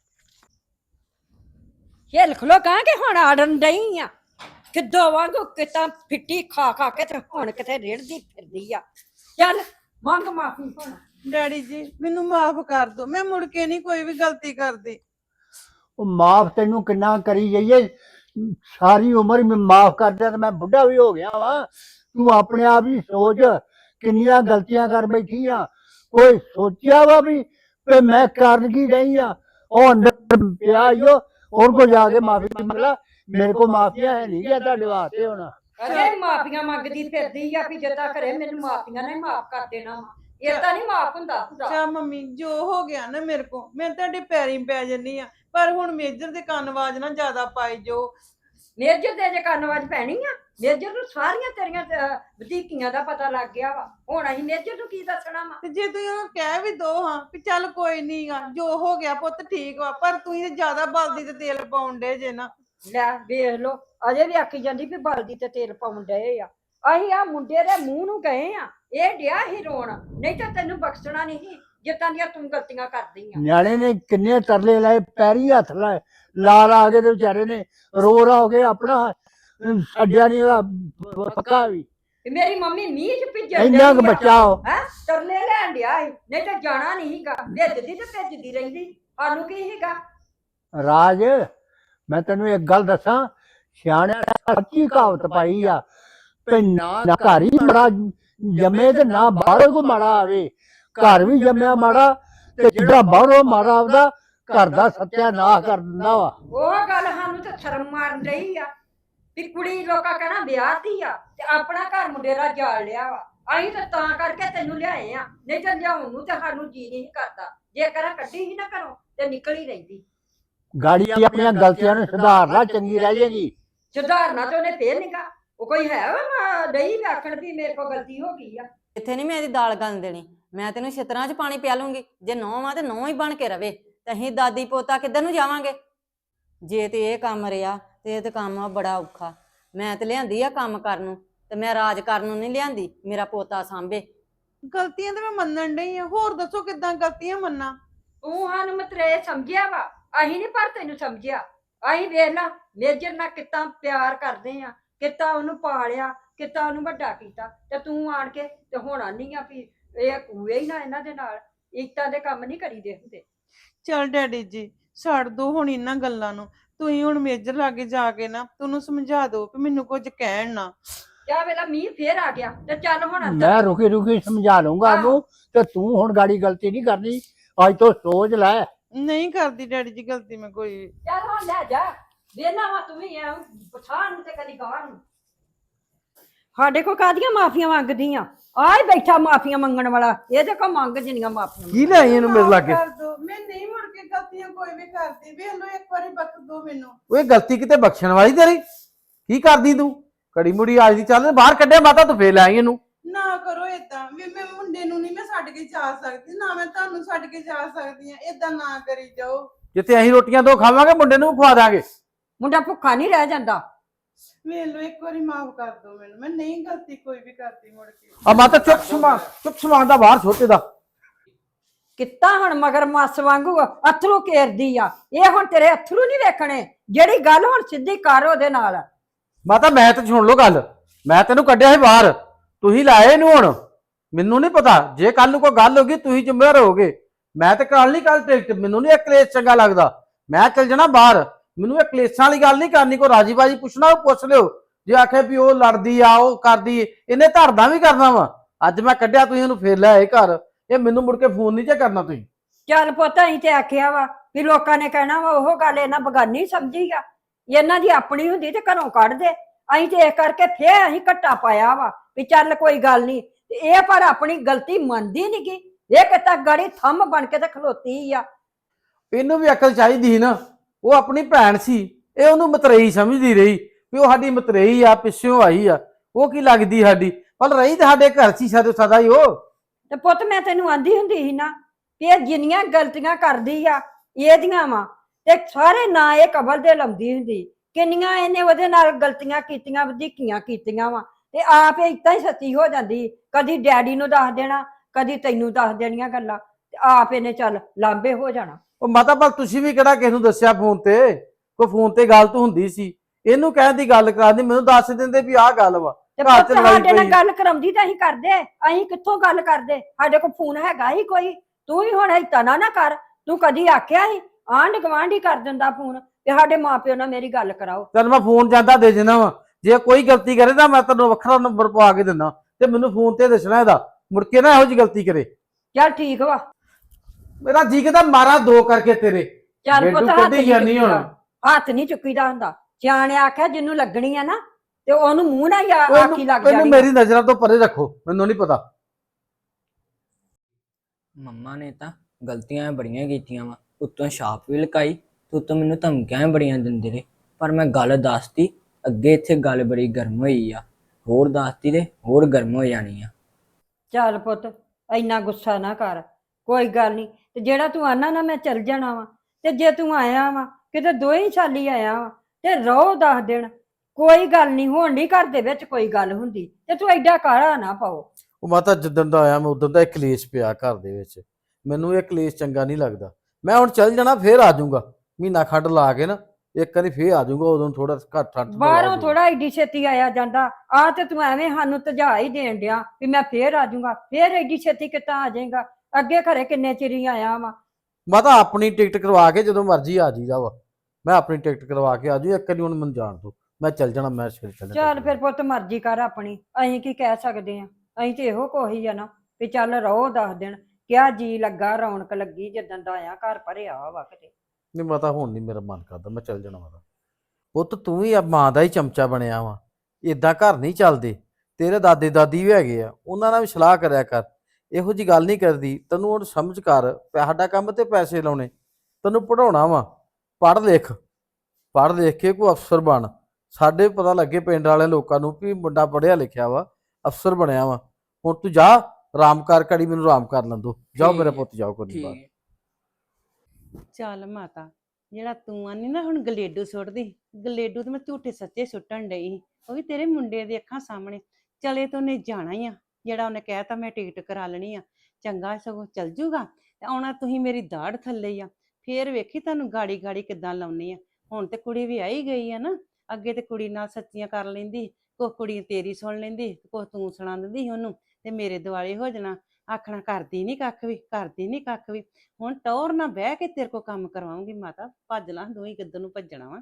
ਇਹ ਲਿਖ ਲੋ ਕਾਂ ਕਿ ਹੁਣ ਆੜਨ ਡਈ ਆ। ਕਿੱਦੋਂ ਵਾਂਗੂ ਕਿਤਾ ਫਿੱਟੀ ਖਾ ਖਾ ਕੇ ਤੇ ਹੁਣ ਕਿਤੇ ਰੇੜਦੀ ਫਿਰਦੀ ਆ। ਚੱਲ ਮੰਗ ਮਾਫੀ ਹੁਣ। ਡੈਡੀ ਜੀ ਮੈਨੂੰ ਮਾਫ ਕਰ ਦਿਓ। ਮੈਂ ਮੁੜ ਕੇ ਨਹੀਂ ਕੋਈ ਵੀ ਗਲਤੀ ਕਰਦੀ। ਉਹ ਮਾਫ ਤੈਨੂੰ ਕਿੰਨਾ ਕਰੀ ਜਾਈਏ। ਸਾਰੀ ਉਮਰ ਮੈਂ ਮਾਫ ਕਰ ਦਿਆਂ ਤੇ ਮੈਂ ਬੁੱਢਾ ਵੀ ਹੋ ਗਿਆ ਵਾਂ। ਤੂੰ ਆਪਣੇ ਆਪ ਹੀ ਸੋਚ ਕਿੰਨੀਆਂ ਗਲਤੀਆਂ ਕਰ ਬੈਠੀ ਆ। ਕੋਈ ਸੋਚਿਆ ਵਾ ਵੀ ਮੈਂ ਕਰਨ ਕੀ ਰਹੀ ਆ? ਉਹ ਅੰਦਰ ਪਿਆ ਈਓ ਹੋਰ ਕੋ ਜਾ ਕੇ ਮਾਫੀ ਮੰਗ ਲਾ। ਮੇਰੇ ਕੋ ਮਾਫੀਆ ਹੈ ਨਹੀਂ ਗਿਆ ਤੁਹਾਡੇ ਵਾਸਤੇ ਹੁਣ। ਅਰੇ ਮਾਫੀਆਂ ਮੰਗਦੀ ਫਿਰਦੀ ਆ ਵੀ ਜਿੱਦਾਂ ਕਰੇ ਮੈਨੂੰ ਮਾਫੀਆਂ ਨੇ ਮਾਫ ਕਰ ਦੇਣਾ। ਇਹ ਤਾਂ ਨਹੀਂ ਮਾਫ ਹੁੰਦਾ ਹੁੰਦਾ ਚਾ ਮੰਮੀ ਜੋ ਹੋ ਗਿਆ ਨਾ ਮੇਰੇ ਕੋ ਮੈਂ ਤੁਹਾਡੇ ਪੈਰੀਂ ਪੈ ਜੰਨੀ ਆ। ਪਰ ਹੁਣ ਮੇਜਰ ਦੇ ਕੰਨ ਆਵਾਜ਼ ਨਾ ਜ਼ਿਆਦਾ ਪਾਈ ਜੋ ਮੇਜਰ ਦੇ ਜੇ ਕੰਨਵਾਜ ਪੈਣੀ ਆ। ਮੇਜਰ ਨੂੰ ਸਾਰੀਆਂ ਤੇਰੀਆਂ ਅਹ, ਵਧੀਕੀਆਂ ਦਾ ਪਤਾ ਲੱਗ ਗਿਆ ਵਾ। ਹੁਣ ਅਸੀਂ ਮੇਜਰ ਨੂੰ ਕੀ ਦੱਸਣਾ ਵਾ? ਤੇ ਜੇ ਤੁਸੀਂ ਉਹਨੂੰ ਕਹਿ ਵੀ ਦੋ ਹਾਂ ਵੀ ਚੱਲ ਕੋਈ ਨਹੀਂ ਗਾ ਜੋ ਹੋ ਗਿਆ ਪੁੱਤ ਠੀਕ ਵਾ ਪਰ ਤੁਸੀਂ ਤੇ ਜ਼ਿਆਦਾ ਬਲਦੀ ਤੇ ਤੇਲ ਪਾਉਣ ਡੇ ਜੇ ਨਾ। ਲੈ ਵੇਖ ਲੋ ਅਜੇ ਵੀ ਆਖੀ ਜਾਂਦੀ ਵੀ ਬਲਦੀ ਤੇ ਤੇਲ ਪਾਉਣ ਡਏ ਆ। ਅਸੀਂ ਆ ਮੁੰਡੇ ਦੇ ਮੂੰਹ ਨੂੰ ਗਏ ਆ ਇਹ ਡਿਆ ਹੀ ਰੋਣ ਨਹੀਂ ਤਾਂ ਤੈਨੂੰ ਬਖਸ਼ਣਾ ਨਹੀਂ ਜਿੱਤਾਂ ਦੀਆਂ ਤੂੰ ਗਲਤੀਆਂ ਕਰਦੀ ਆ। ਨਿਆਣੇ ਨੇ ਕਿੰਨੇ ਤਰਲੇ ਲਾਏ ਪੈਰੀ ਹੱਥ ਲਾਏ ਲਾ ਲਾ ਕੇ ਤੇ ਵਿਚਾਰੇ ਨੇ ਰੋ ਰਾ ਹੋ ਕੇ ਆਪਣਾ ਅਮ, ਛੱਡਿਆ ਨਹੀਂ ਉਹਦਾ ਪੱਕਾ ਵੀ। ਤੇ ਮੇਰੀ ਮੰਮੀ ਮੀਂਹ ਚ ਭਿੱਜਣ ਇੰਨਾ ਕੁ ਬਚਾਓ। ਹੈ? ਤਰਲੇ ਲੈਣ ਡਿਆ ਸੀ। ਨਹੀਂ ਤਾਂ ਜਾਣਾ ਨਹੀਂ ਸੀਗਾ। ਭੇਜਦੀ ਤੇ ਭੇਜਦੀ ਰਹਿੰਦੀ। ਸਾਨੂੰ ਕੀ ਸੀਗਾ? ਰਾਜ ਮੈਂ ਤੈਨੂੰ ਇੱਕ ਗੱਲ ਦੱਸਾਂ। ਸਿਆਣਿਆਂ ਨੇ ਸੱਚੀ ਕਹਾਵਤ ਪਾਈ ਆ ਤੇ ਨਾ ਘਰ ਹੀ ਮਾੜਾ ਜੰਮੇ ਤੇ ਨਾ ਬਾਹਰੋਂ ਕੋਈ ਮਾੜਾ ਆਵੇ। ਘਰ ਵੀ ਜੰਮਿਆ ਮਾੜਾ ਤੇ ਜਿਹੜਾ ਬਾਹਰੋਂ ਮਾੜਾ ਆਉਂਦਾ ਘਰ ਦਾ ਸਤਿਆਨਾਸ਼ ਕਰ ਦਿੰਦਾ ਵਾ। ਉਹ ਗੱਲ ਸਾਨੂੰ ਤੇ ਸ਼ਰਮ ਮਾਰਨ ਰਹੀ ਆ ਵੀ ਕੁੜੀ ਲੋਕਾਂ ਕਹਿਣਾ ਵਿਆਹਤੀ ਆ ਤੇ ਆਪਣਾ ਘਰ ਮੁੰਡੇ ਦਾ ਜਾਲ ਲਿਆ ਵਾ। ਅਸੀਂ ਤਾਂ ਤਾਂ ਕਰਕੇ ਤੈਨੂੰ ਲਿਆਏ ਆ। ਨਹੀਂ ਤਾਂ ਲਿਆਉਣ ਨੂੰ ਤੇ ਸਾਨੂੰ ਜੀ ਨਹੀਂ ਕਰਦਾ। ਜੇ ਕਰਾਂ ਕੱਢੀ ਹੀ ਨਾ ਕਰੋ ਤੇ ਨਿਕਲ ਹੀ ਰਹਿੰਦੀ। ਗਾੜੀ ਆਪਣੀਆਂ ਗਲਤੀਆਂ ਨੂੰ ਸੁਧਾਰ ਲਾ ਚੰਗੀ ਰਹਿ ਜਾਏਗੀ। ਸੁਧਾਰਨਾ ਤੇ ਉਹਨੇ ਫੇਰ ਨਿਕਾ ਉਹ ਕੋਈ ਹੈ ਵਾ ਨਹੀਂ ਵੀ ਆਖਣ ਵੀ ਮੇਰੇ ਕੋਲ ਗਲਤੀ ਹੋ ਗਈ ਆ। ਇੱਥੇ ਨਹੀਂ ਮੈਂ ਇਹਦੀ ਦਾਲ ਗਲ ਦੇਣੀ। ਮੈਂ ਤੈਨੂੰ ਛਿੱਤਰਾਂ 'ਚ ਪਾਣੀ ਪਿਆ ਲੂੰਗੀ ਜੇ ਨੌਂ ਆ ਤੇ ਨੌਂ ਹੀ ਬਣ ਕੇ ਰਵੇ। ਤੇ ਅਸੀਂ ਦਾਦੀ ਪੋਤਾ ਕਿੱਧਰ ਨੂੰ ਜਾਵਾਂਗੇ? ਜੇ ਤੇ ਇਹ ਕੰਮ ਰਿਆ ਤੇ ਇਹ ਤੇ ਕੰਮ ਆ ਬੜਾ ਔਖਾ। ਮੈਂ ਤੇ ਲਿਆਂਦੀ ਆ ਕੰਮ ਕਰਨ ਨੂੰ ਤੇ ਮੈਂ ਰਾਜ ਕਰਨ ਨੂੰ ਨਹੀਂ ਲਿਆਂਦੀ ਮੇਰਾ ਪੋਤਾ ਸਾਂਭੇ। ਗਲਤੀਆਂ ਤਾਂ ਮੈਂ ਮੰਨਣ ਡਈ ਆ। ਹੋਰ ਦੱਸੋ ਕਿਦਾਂ ਗਲਤੀਆਂ ਮੰਨਾਂ? ਤੂੰ ਸਾਨੂੰ ਮਤਰੇ ਸਮਝਿਆ ਵਾ। ਅਸੀਂ ਨਹੀਂ ਪਰ ਤੈਨੂੰ ਸਮਝਿਆ। ਅਸੀਂ ਵੇਖ ਲਾ ਮੇਜਰ ਨਾਲ ਕਿੱਦਾਂ ਪਿਆਰ ਕਰਦੇ ਆ। ਕਿਤਾ ਉਹਨੂੰ ਪਾਲਿਆ ਕਿਤਾ ਉਹਨੂੰ ਵੱਡਾ ਕੀਤਾ ਤੇ ਤੂੰ ਆਣ ਕੇ ਤੇ ਹੋਣਾ ਨਹੀਂ ਆ ਵੀ ਇਹ ਕੂਏ ਹੀ ਨਾ ਇਹਨਾਂ ਦੇ ਨਾਲ ਇੱਟਾਂ ਦੇ ਕੰਮ ਨਹੀਂ ਕਰੀਦੇ ਹੁੰਦੇ ਚਲ ਡੈਡੀ ਜੀ ਛੱਡ ਦੋ ਹੁਣ ਇਹਨਾਂ ਗੱਲਾਂ ਨੂੰ ਤੁਸੀਂ ਹੁਣ ਮੇਜਰ ਲਾਗੇ ਜਾ ਕੇ ਨਾ ਤੁਹਾਨੂੰ ਸਮਝਾ ਦਿਓ ਕਿ ਮੈਨੂੰ ਕੁਝ ਕਹਿਣ ਨਾ ਕਿਆ ਵੇਲਾ ਮੀਂਹ ਫੇਰ ਆ ਗਿਆ ਤੇ ਚੱਲ ਹੁਣ ਅੰਦਰ ਮੈਂ ਰੁਕੀ ਰੁਕੀ ਸਮਝਾ ਲੂੰਗਾ ਆਹੋ। ਉਹਨੂੰ ਤੇ ਤੂੰ ਹੁਣ ਗਾੜੀ ਗਲਤੀ ਨਹੀਂ ਕਰਨੀ ਅੱਜ ਤੋਂ ਸੋਚ ਲੈ ਨਹੀਂ ਕਰਦੀ ਡੈਡੀ ਜੀ ਗਲਤੀ ਮੈਂ ਕੋਈ ਵੀ। ਚੱਲ ਹੁਣ ਲੈ ਜਾ ਵੇਨਾ ਵਾ ਤੂੰ ਐ ਪਛਾਣ ਨੂੰ ਤੇ ਕਦੀ ਗਾਹ ਨੂੰ। ਸਾਡੇ ਕੋ ਕਾਦੀਆਂ ਮਾਫੀਆਂ ਮੰਗਦੀਆਂ? ਆਏ ਬੈਠਾ ਮਾਫੀਆਂ ਮੰਗਣ ਵਾਲਾ। ਇਹਦੇ ਕੋ ਮੰਗ ਜਿੰਨੀਆਂ ਮਾਫੀਆਂ ਕੀ ਲੈ ਆਈ ਇਹਨੂੰ ਮੇਰੇ ਲਾਗੇ? ਕਰ ਮੈਂ ਨਹੀਂ ਮੁੜ ਕੇ ਗਲਤੀਆਂ ਕੋਈ ਵੀ ਕਰਦੀ। ਵੇਖ ਲਓ ਇੱਕ ਵਾਰੀ ਬਖਸ਼ ਦਿਓ ਮੈਨੂੰ। ਓਏ ਗਲਤੀ ਕਿਤੇ ਬਖਸ਼ਣ ਵਾਲੀ ਤੇਰੀ? ਕੀ ਕਰਦੀ ਤੂੰ? ਕੜੀ ਮੁੜੀ ਅੱਜ ਦੀ ਚੱਲ ਬਾਹਰ ਕੱਢਿਆ ਮਾਤਾ ਤੂੰ ਫੇਰ ਲੈ ਆਈ ਇਹਨੂੰ। ਨਾ ਕਰੋ ਏਦਾਂ। ਵੀ ਮੈਂ ਮੁੰਡੇ ਨੂੰ ਨਹੀਂ ਮੈਂ ਛੱਡ ਕੇ ਜਾ ਸਕਦੀ। ਨਾ ਮੈਂ ਤੁਹਾਨੂੰ ਛੱਡ ਕੇ ਜਾ ਸਕਦੀ ਆ ਏਦਾਂ ਨਾ ਕਰੀ ਜਾਓ। ਜਿੱਥੇ ਅਸੀਂ ਰੋਟੀਆਂ ਦੋ ਖਾਵਾਂਗੇ ਮੁੰਡੇ ਨੂੰ ਵੀ ਖਵਾ ਦਾਂਗੇ ਮੁੰਡਾ ਭੁੱਖਾ ਨਹੀਂ ਰਹਿ ਜਾਂਦਾ। ਵੇਖ ਲਓ ਇੱਕ ਵਾਰੀ ਮਾਫ ਕਰ ਦਿਓ ਮੈਨੂੰ। ਮੈਂ ਨਹੀਂ ਗਲਤੀ ਕੋਈ ਵੀ ਕਰਦੀ ਮੁੜ ਕੇ। ਆ ਮਾਤਾ ਚੁੱਪ ਸਮਾਂ ਚੁੱਪ ਸਮਾਂ ਦਾ ਬਾਹਰ ਛੋਟੇ ਦਾ। ਕਿੱਤਾ ਹੁਣ ਮਗਰ ਮੱਸ ਵਾਂਗੂ ਅਥਰੂ ਘੇਰਦੀ ਆ। ਇਹ ਹੁਣ ਤੇਰੇ ਅਥਰੂ ਨਹੀਂ ਵੇਖਣੇ। ਜਿਹੜੀ ਗੱਲ ਹੁਣ ਸਿੱਧੀ ਕਰ ਉਹਦੇ ਨਾਲ। ਮਾਤਾ ਮੈਂ ਤਾਂ ਸੁਣ ਲਓ ਗੱਲ। ਮੈਂ ਤੈਨੂੰ ਕੱਢਿਆ ਸੀ ਬਾਹਰ। ਤੁਸੀਂ ਲਾਏ ਇਹਨੂੰ ਹੁਣ। ਮੈਨੂੰ ਨਹੀਂ ਪਤਾ। ਜੇ ਕੱਲ ਨੂੰ ਕੋਈ ਗੱਲ ਹੋ ਗਈ ਤੁਸੀਂ ਜ਼ਿੰਮੇਵਾਰ ਹੋਗੇ ਮੈਂ ਤੇ ਕੱਲ ਨਹੀਂ ਕੱਲ ਟਿਕਟ ਮੈਨੂੰ ਨਹੀਂ ਇਹ ਕਲੇਸ਼ ਚੰਗਾ ਲੱਗਦਾ। ਮੈਂ ਚੱਲ ਜਾਣਾ ਬਾਹਰ। ਮੈਨੂੰ ਇਹ ਕਲੇਸ਼ਾਂ ਵਾਲੀ ਗੱਲ ਨਹੀਂ ਕਰਨੀ ਕੋਈ ਰਾਜੀ ਬਾਜੀ ਪੁੱਛਣਾ ਉਹ ਪੁੱਛ ਲਿਓ। ਜੇ ਆਖੇ ਵੀ ਉਹ ਲੜਦੀ ਆ ਉਹ ਕਰਦੀ ਇਹਨੇ ਧਰਦਾ ਵੀ ਕਰਨਾ ਵਾ। ਅੱਜ ਮੈਂ ਕੱਢਿਆ ਤੁਸੀਂ ਇਹਨੂੰ ਫੇਰ ਲੈ ਆਏ ਘਰ। ਇਹ ਮੈਨੂੰ ਮੁੜ ਕੇ ਫੋਨ ਨਹੀਂ ਜੇ ਕਰਨਾ ਤੁਸੀਂ। ਚੱਲ ਪੁੱਤ ਅਸੀਂ ਤੇ ਆਖਿਆ ਵਾ ਵੀ ਲੋਕਾਂ ਨੇ ਕਹਿਣਾ ਵਾ ਉਹ ਗੱਲ ਇਹਨਾਂ ਬਗਾਨੀ ਸਮਝੀਗਾ ਇਹਨਾਂ ਦੀ ਆਪਣੀ ਹੁੰਦੀ ਤੇ ਘਰੋਂ ਕੱਢ ਦੇ। ਅਸੀਂ ਤੇ ਇਹ ਕਰਕੇ ਫੇਰ ਅਸੀਂ ਘੱਟਾ ਪਾਇਆ ਵਾ ਵੀ ਚੱਲ ਕੋਈ ਗੱਲ ਨਹੀਂ। ਤੇ ਇਹ ਪਰ ਆਪਣੀ ਗਲਤੀ ਮੰਨਦੀ ਨੀ ਗੀ। ਇਹ ਕਿਤਾ ਗੜੀ ਥੰਮ ਬਣ ਕੇ ਤੇ ਖਲੋਤੀ ਆ। ਇਹਨੂੰ ਵੀ ਅਕਲ ਚਾਹੀਦੀ ਸੀ ਨਾ। ਉਹ ਆਪਣੀ ਭੈਣ ਸੀ, ਇਹ ਉਹਨੂੰ ਮਤਰੇਈ ਸਮਝਦੀ ਰਹੀ ਵੀ ਉਹ ਸਾਡੀ ਮਤਰੇਈ ਆ, ਪਿੱਛੋਂ ਆਈ ਆ। ਉਹ ਕੀ ਲੱਗਦੀ ਸਾਡੀ? ਪਰ ਰਹੀ ਤੇ ਸਾਡੇ ਘਰ ਸੀ ਸਦਾ ਸਦਾ ਹੀ ਉਹ। ਤੇ ਪੁੱਤ ਮੈਂ ਤੈਨੂੰ ਆਂਦੀ ਹੁੰਦੀ ਸੀ ਨਾ ਕਿ ਇਹ ਜਿੰਨੀਆਂ ਗਲਤੀਆਂ ਕਰਦੀ ਆ, ਇਹਦੀਆਂ ਵਾ। ਤੇ ਸਾਰੇ ਨਾਂ ਇਹ ਕਬਰ ਦੇ ਲਾਉਂਦੀ ਹੁੰਦੀ, ਕਿੰਨੀਆਂ ਇਹਨੇ ਉਹਦੇ ਨਾਲ ਗਲਤੀਆਂ ਕੀਤੀਆਂ, ਵਧੀਕੀਆਂ ਕੀਤੀਆਂ ਵਾ। ਤੇ ਆਪ ਇਹ ਹੀ ਸੱਚੀ ਹੋ ਜਾਂਦੀ, ਕਦੀ ਡੈਡੀ ਨੂੰ ਦੱਸ ਦੇਣਾ, ਕਦੀ ਤੈਨੂੰ ਦੱਸ ਦੇਣੀਆਂ ਗੱਲਾਂ, ਤੇ ਆਪ ਇਹਨੇ ਚੱਲ ਲਾਂਬੇ ਹੋ ਜਾਣਾ। ਉਹ ਮਾਤਾ ਪਰ ਤੁਸੀਂ ਵੀ ਕਿਹੜਾ ਕਿਸ ਨੂੰ ਦੱਸਿਆ ਫੋਨ ਤੇ? ਕੋਈ ਫੋਨ ਤੇ ਗੱਲ ਤਾਂ ਹੁੰਦੀ ਸੀ। ਇਹਨੂੰ ਕਹਿਣ ਦੀ ਗੱਲ ਕਰਾਦੀ ਮੈਨੂੰ ਦੱਸ ਦਿੰਦੇ ਵੀ ਆਹ ਗੱਲ ਵਾ। ਤੇ ਘਰ ਚ ਪੁੱਤ ਲੜਾਈ ਸਾਡੇ ਨਾਲ ਪਈ। ਗੱਲ ਕਰਾਉਂਦੀ ਤਾਂ ਅਸੀਂ ਕਰਦੇ। ਅਸੀਂ ਕਿੱਥੋਂ ਗੱਲ ਕਰਦੇ? ਸਾਡੇ ਕੋਲ ਫੋਨ ਹੈਗਾ ਹੀ ਕੋਈ। ਤੂੰ ਹੀ ਹੁਣ ਇਤਾਂ ਨਾ ਨਾ ਕਰ। ਤੂੰ ਕਦੀ ਆਖਿਆ ਸੀ ਆਂਢ ਗੁਆਂਢ ਹੀ ਕਰ ਦਿੰਦਾ ਫੋਨ ਤੇ ਸਾਡੇ ਮਾਪਿਓ ਨਾਲ ਮੇਰੀ ਗੱਲ ਕਰਾਓ। ਤੈਨੂੰ ਮੈਂ ਫੋਨ ਜਾਂਦਾ ਦੇ ਦੇਣਾ ਵਾ। ਜੇ ਕੋਈ ਗਲਤੀ ਕਰੇ ਤਾਂ ਮੈਂ ਤੈਨੂੰ ਵੱਖਰਾ ਨੰਬਰ ਪਵਾ ਕੇ ਦਿੰਦਾ। ਤੇ ਮੈਨੂੰ ਫੋਨ ਤੇ ਦੱਸਣਾ ਇਹਦਾ। ਮੁੜ ਕੇ ਨਾ ਇਹੋ ਜੀ ਗਲਤੀ ਕਰੇ। ਚੱਲ ਠੀਕ ਵਾ। ਮੇਰਾ ਜੀ ਕਹਿੰਦਾ ਮਾਰਾ ਦੋ ਕਰਕੇ ਤੇਰੇ। ਚੱਲ ਬੇਟੂ ਪੁੱਤ ਹੱਥ ਕੱਢੀ ਨਹੀਂ ਜਾਨੀ ਹੁਣ। ਚੁੱਕੀਦਾ। ਹੱਥ ਨਹੀਂ ਚੁੱਕੀਦਾ ਹੁੰਦਾ। ਸਿਆਣੇ ਆਖਿਆ ਜਿਹਨੂੰ ਲੱਗਣੀ ਆ ਨਾ ਤੇ ਉਹਨੂੰ ਮੂੰਹ ਨਾਲ ਹੀ ਆ- ਆਖੀ ਲੱਗ ਉਹਨੂੰ ਜਾਣੀ। ਮੇਰੀ ਨਜ਼ਰਾਂ ਤੋਂ ਪਰੇ ਰੱਖੋ ਮੈਨੂੰ ਨਹੀਂ ਪਤਾ। ਮੰਮਾ ਨੇ ਤਾਂ ਗਲਤੀਆਂ ਬੜੀਆਂ ਕੀਤੀਆਂ ਵਾ। ਉੱਤੋਂ ਛਾਪ ਵੀ ਲਕਾਈ ਤੇ ਉੱਤੋਂ ਮੈਨੂੰ ਧਮਕੀਆਂ ਵੀ ਬੜੀਆਂ ਦਿੰਦੇ ਰਹੇ। ਪਰ ਮੈਂ ਗੱਲ ਦੱਸਤੀ ਅੱਗੇ ਇੱਥੇ ਗੱਲ ਬੜੀ ਗਰਮ ਹੋਈ ਆ। ਹੋਰ ਦੱਸਤੀ ਤੇ ਹੋਰ ਗਰਮ ਹੋ ਜਾਣੀ ਆ। ਚੱਲ ਪੁੱਤ ਇੰਨਾ ਗੁੱਸਾ ਨਾ ਕਰ। ਕੋਈ ਗੱਲ ਨਹੀਂ ਤੇ ਜਿਹੜਾ ਤੂੰ ਆਨਾ ਨਾ ਮੈਂ ਚੱਲ ਜਾਣਾ ਵਾ। ਤੇ ਜੇ ਤੂੰ ਆਇਆ ਵਾ ਕਿਤੇ ਦੋ ਹੀ ਸਾਲੀ ਆਇਆ ਵਾ ਤੇ ਰੋ ਦੱਸ ਦੇਣ। ਕੋਈ ਗੱਲ ਨਹੀਂ ਹੁਣ ਨਹੀਂ ਘਰ ਦੇ ਵਿੱਚ ਕੋਈ ਗੱਲ ਹੁੰਦੀ ਤੇ ਤੂੰ ਐਡਾ ਕਾਲਾ ਨਾ ਪਾਓ। ਉਹ ਮਾਤਾ ਜਿੱਦਣ ਦਾ ਆਇਆ ਮੈਂ ਉਦੋਂ ਦਾ ਇਹ ਕਲੇਸ਼ ਪਿਆ ਘਰ ਦੇ ਵਿੱਚ। ਮੈਨੂੰ ਇਹ ਕਲੇਸ਼ ਚੰਗਾ ਨਹੀਂ ਲੱਗਦਾ। ਮੈਂ ਹੁਣ ਚੱਲ ਜਾਣਾ ਫੇਰ ਆ ਜਾਊਂਗਾ। ਮਹੀਨਾ ਖੰਡ ਲਾ ਕੇ ਨਾ ਇੱਕ ਵਾਰੀ ਫੇਰ ਆ ਜਾਊਂਗਾ ਉਦੋਂ ਥੋੜਾ ਘੱਟ ਠੰਡ ਤੋਂ ਬਾਹਰੋਂ। ਥੋੜਾ ਏਡੀ ਛੇਤੀ ਆਇਆ ਜਾਂਦਾ। ਆ ਤੇ ਤੂੰ ਐਵੇਂ ਸਾਨੂੰ ਤਜਾ ਹੀ ਦੇਣ ਡਿਆ ਵੀ ਮੈਂ ਫੇਰ ਆ ਜਾਊਂਗਾ ਫੇਰ ਏਡੀ ਛੇਤੀ ਕਿੱਦਾਂ ਆ ਜਾਏਗਾ। ਅੱਗੇ ਘਰੇ ਕਿੰਨੇ ਚਿਰ ਹੀ ਆਇਆ ਵਾ। ਮਾਤਾ ਆਪਣੀ ਟਿਕਟ ਕਰਵਾ ਕੇ ਜਦੋਂ ਮਰਜ਼ੀ ਆ ਜੀਦਾ ਵਾ। ਮੈਂ ਆਪਣੀ ਟਿਕਟ ਕਰਵਾ ਕੇ ਆ ਜੂ ਇੱਕ ਵਾਰੀ ਹੁਣ ਮੈਨੂੰ ਜਾਣ ਦੋ ਮੈਂ ਚੱਲ ਜਾਣਾ ਮੈਂ ਫਿਰ ਚੱਲ ਜਾਣਾ। ਚੱਲ ਫਿਰ ਪੁੱਤ ਮਰਜ਼ੀ ਕਰ ਆਪਣੀ। ਅਸੀਂ ਕੀ ਕਹਿ ਸਕਦੇ ਆ? ਅਸੀਂ ਤੇ ਇਹੋ ਕੋਹੀ ਆ ਨਾ ਵੀ ਚੱਲ ਰਹੋ ਦੱਸ ਦਿਨ। ਕਿਆ ਜੀ ਲੱਗਾ ਰੌਣਕ ਲੱਗੀ ਜਦੋਂ ਦਾ ਆਇਆ ਘਰ ਭਰਿਆ ਵਾ ਕਿਤੇ। ਨਹੀਂ ਮਾਤਾ ਹੁਣ ਨਹੀਂ ਮੇਰਾ ਮਨ ਕਰਦਾ ਮੈਂ ਚੱਲ ਜਾਣਾ ਮਾਤਾ ਪੁੱਤ ਤੂੰ ਵੀ ਆ ਮਾਂ ਦਾ ਹੀ ਚਮਚਾ ਬਣਿਆ ਵਾ। ਇਦਾਂ ਘਰ ਨਹੀਂ ਚੱਲਦੇ। ਤੇਰੇ ਦਾਦੇ ਦਾਦੀ ਵੀ ਹੈਗੇ ਆ ਉਹਨਾਂ ਨਾਲ ਵੀ ਸਲਾਹ ਕਰਿਆ ਕਰ। ਇਹੋ ਜੀ ਗੱਲ ਨਹੀਂ ਕਰਦੀ। ਤੈਨੂੰ ਹੁਣ ਸਮਝ ਕਰ ਸਾਡਾ ਕੰਮ ਤੇ ਪੈਸੇ ਲਾਉਣੇ। ਤੈਨੂੰ ਪੜਾਉਣਾ ਵਾ। ਪੜ੍ਹ ਲਿਖ। ਪੜ੍ਹ ਲਿਖ ਕੇ ਕੋਈ ਅਫਸਰ ਬਣ। ਸਾਡੇ ਪਤਾ ਲੱਗੇ ਪਿੰਡ ਵਾਲੇ ਲੋਕਾਂ ਨੂੰ ਵੀ ਮੁੰਡਾ ਪੜਿਆ ਲਿਖਿਆ ਵਾ, ਅਫਸਰ ਬਣਿਆ ਵਾ। ਹੁਣ ਤੂੰ ਜਾ, ਆਰਾਮ ਕਰ ਘੜੀ ਮੈਨੂੰ ਆਰਾਮ ਕਰ ਲੈਣ ਜਾਓ ਠੀਕ ਮੇਰਾ ਪੁੱਤ, ਜਾਓ ਕੋਈ ਬਾਤ ਚੱਲ ਮਾਤਾ, ਜਿਹੜਾ ਤੂੰ ਆਨੀ ਨਾ ਹੁਣ ਗਲੇਡੂ ਸੁੱਟਦੀ, ਗਲੇਡੂ ਤੇ ਮੈਂ ਝੂਠੇ ਸੱਚੇ ਸੁੱਟਣ ਡਈ ਉਹ ਵੀ ਤੇਰੇ ਮੁੰਡੇ ਦੇ ਅੱਖਾਂ ਸਾਹਮਣੇ। ਚਲੇ ਤਾਂ ਉਹਨੇ ਜਾਣਾ ਹੀ ਆ। ਜਿਹੜਾ ਉਹਨੇ ਕਹਿਤਾ ਮੈਂ ਟਿਕਟ ਕਰਾ ਲੈਣੀ ਆ, ਚੰਗਾ ਸਗੋਂ ਚੱਲ ਜੂਗਾ, ਤੇ ਆਉਣਾ ਤੁਸੀਂ ਮੇਰੀ ਦਾੜ ਥੱਲੇ ਆ, ਫੇਰ ਵੇਖੀ ਤੁਹਾਨੂੰ ਗਾੜੀ ਗਾੜੀ ਕਿੱਦਾਂ ਲਾਉਣੀ ਆ, ਹੁਣ ਤੇ ਕੁੜੀ ਵੀ ਆਈ ਗਈ ਆ ਨਾ, ਅੱਗੇ ਤੇ ਕੁੜੀ ਨਾਲ ਸੱਚੀਆਂ ਕਰ ਲੈਂਦੀ, ਕੁਛ ਕੁੜੀ ਤੇਰੀ ਸੁਣ ਲੈਂਦੀ, ਕੁਛ ਤੂੰ ਸੁਣਾ ਦਿੰਦੀ ਸੀ ਉਹਨੂੰ, ਤੇ ਮੇਰੇ ਦਿਵਾਲੇ ਹੋ ਜਾਣਾ, ਆਖਣਾ ਕਰਦੀ ਨਹੀਂ ਕੱਖ ਵੀ, ਕਰਦੀ ਨਹੀਂ ਕੱਖ ਵੀ, ਹੁਣ ਟੌਰ ਨਾ ਬਹਿ ਕੇ ਤੇਰੇ ਕੋ ਕੰਮ ਕਰਵਾਉਂਗੀ, ਮਾਤਾ, ਭੱਜ ਲਾਂ, ਦੋਈ ਕਿੱਧਰ ਨੂੰ ਭੱਜਣਾ ਵਾ।